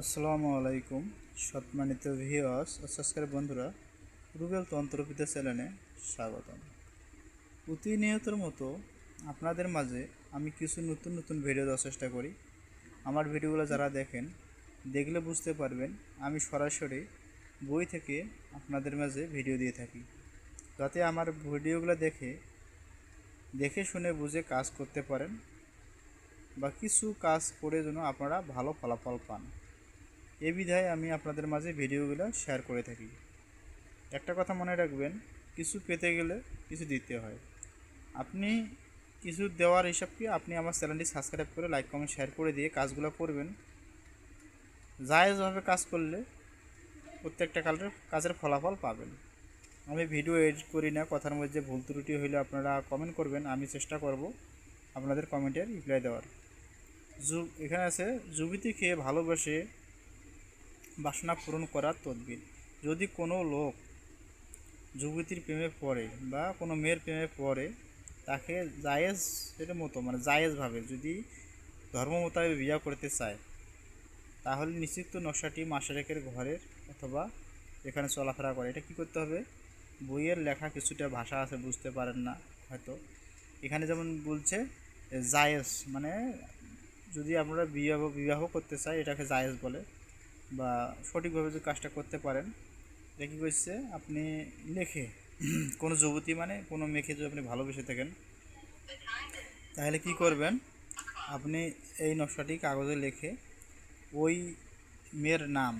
আসসালামু আলাইকুম সম্মানিত ভিওয়াস ও সাবস্ক্রাইব বন্ধুরা, রুবেল তন্ত্রপিতা চ্যানেলে স্বাগতম। প্রতিনিয়তর মতো আপনাদের মাঝে আমি কিছু নতুন নতুন ভিডিও দেওয়ার চেষ্টা করি। আমার ভিডিওগুলো যারা দেখেন, দেখলে বুঝতে পারবেন আমি সরাসরি বই থেকে আপনাদের মাঝে ভিডিও দিয়ে থাকি। যাতে আমার ভিডিওগুলো দেখে দেখে শুনে বুঝে কাজ করতে পারেন বা কিছু কাজ করে যেন আপনারা ভালো ফলাফল পান। এ বিধায় আমি আপনাদের মাঝে ভিডিওগুলো শেয়ার করে থাকি। একটা কথা মনে রাখবেন, কিছু পেতে গেলে কিছু দিতে হয়। আপনি কিছু দেওয়ার হিসাব কি আপনি আমার চ্যানেলটি সাবস্ক্রাইব করে লাইক কমেন্ট শেয়ার করে দিয়ে কাজগুলো করবেন। জায়েজভাবে কাজ করলে প্রত্যেকটা কালের কাজের ফলাফল পাবেন। আমি ভিডিও এডিট করি না, কথার মধ্যে ভুল ত্রুটি হইলে আপনারা কমেন্ট করবেন, আমি চেষ্টা করব আপনাদের কমেন্টের রিপ্লাই দেওয়ার। জু এখানে আছে, জুবিতি খেয়ে ভালোবেসে বাসনা পূরণ করার তদবির। যদি কোনো লোক যুবতীর প্রেমে পড়ে বা কোনো মেয়ের প্রেমে পড়ে, তাকে জায়েজের মতো মানে জায়েজভাবে যদি ধর্ম মোতাবেক বিয়ে করতে চায়, তাহলে নিশ্চিত নকশাটি মাসারেকের ঘরের অথবা এখানে চলাফেরা করে। এটা কি করতে হবে? বইয়ের লেখা কিছুটা ভাষা আছে, বুঝতে পারেন না হয়তো। এখানে যেমন বলছে, জায়েজ মানে যদি আমরা বিবাহ বিবাহ করতে চাই, এটাকে জায়েজ বলে। বা সঠিকভাবে যদি কাজটা করতে পারেন কী করছে আপনি লেখে কোনো যুবতী মানে কোনো মেয়েকে যদি আপনি ভালোবেসে থাকেন, তাহলে কি করবেন? আপনি এই নকশাটি কাগজে লিখে ওই মেয়ের নাম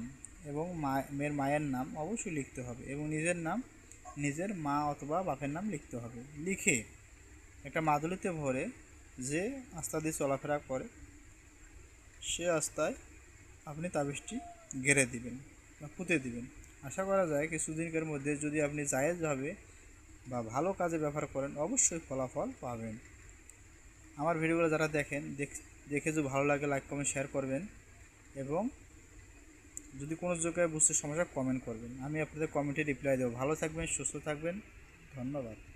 এবং মা, মেয়ের মায়ের নাম অবশ্যই লিখতে হবে এবং নিজের নাম, নিজের মা অথবা বাপের নাম লিখতে হবে। লিখে একটা মাদুলিতে ভরে যে আস্তা দিয়ে চলাফেরা করে, সে আস্তায় আপনি তাবিজটি ঘেরে দিবেন বা পুঁতে দিবেন। আশা করা যায় কিছুদিনের মধ্যে যদি আপনি জায়েজভাবে বা ভালো কাজে ব্যবহার করেন, অবশ্যই ফলাফল পাবেন। আমার ভিডিওগুলো যারা দেখেন, দেখ- দেখে যদি ভালো লাগে লাইক কমেন্ট শেয়ার করবেন এবং যদি কোনো জায়গায় বুঝতে সমস্যা কমেন্ট করবেন। আমি আপনাদের কমেন্টে রিপ্লাই দেবো। ভালো থাকবেন, সুস্থ থাকবেন। ধন্যবাদ।